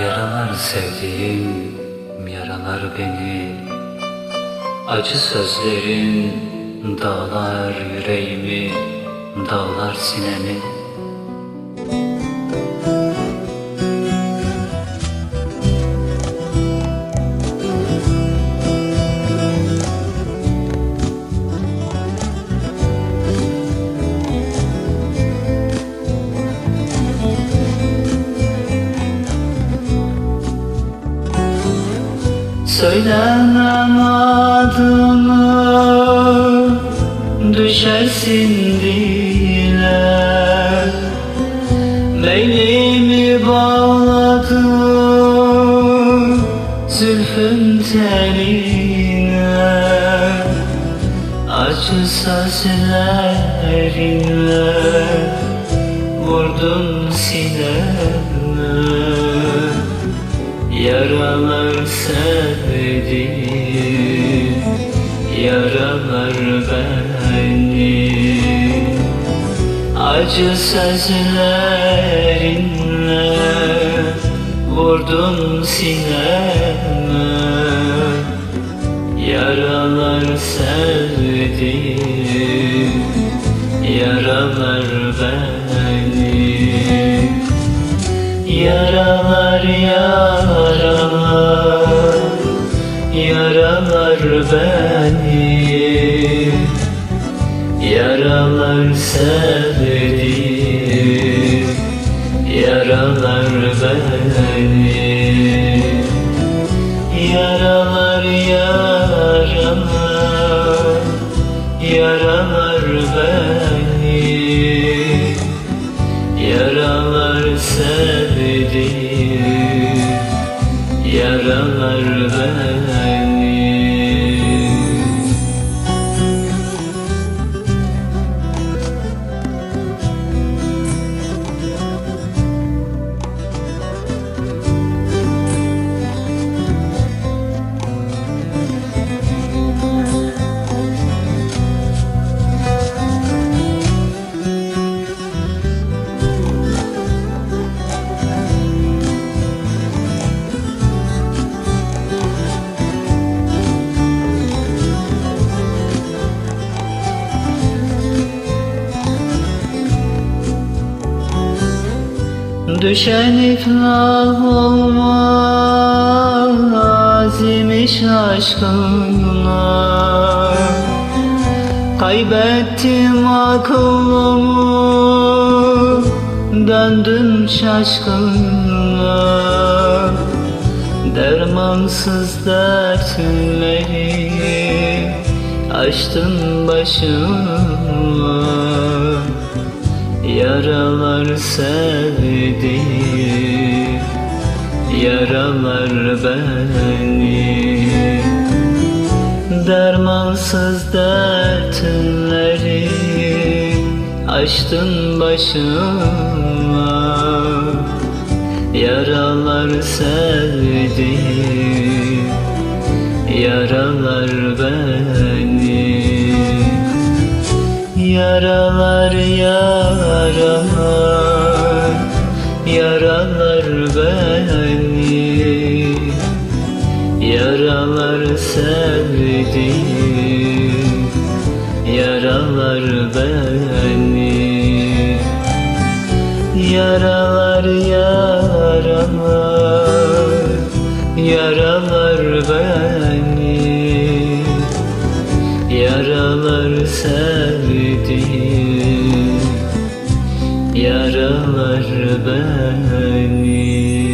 Yaralar sevdiğim, yaralar beni. Acı sözlerin dağlar yüreğimi, dağlar sinemi Söylemem adını düşersin dile. Beynimi bağladı zülfün teline Acı sözlerinle vurdun sineme Yaralar sevdim Yaralar beni. Acı sözlerinle Vurdun sineme. Yaralar sevdim beni Yaralar sevdim Yaralar beni Yaralar yaralar Yaralar beni Yaralar sevdim Yaralar beni Düşen iflah olmaz imiş aşkına Kaybettim aklımı Döndüm şaşkına Dermansız dertleri Açtın başıma Yaralar sevdi Yaralar beni. Dermansız dertleri Açtın başıma. Yaralar sevdi Yaralar beni Yaralar yaralar Yaralar beni Yaralar sevdim Yaralar beni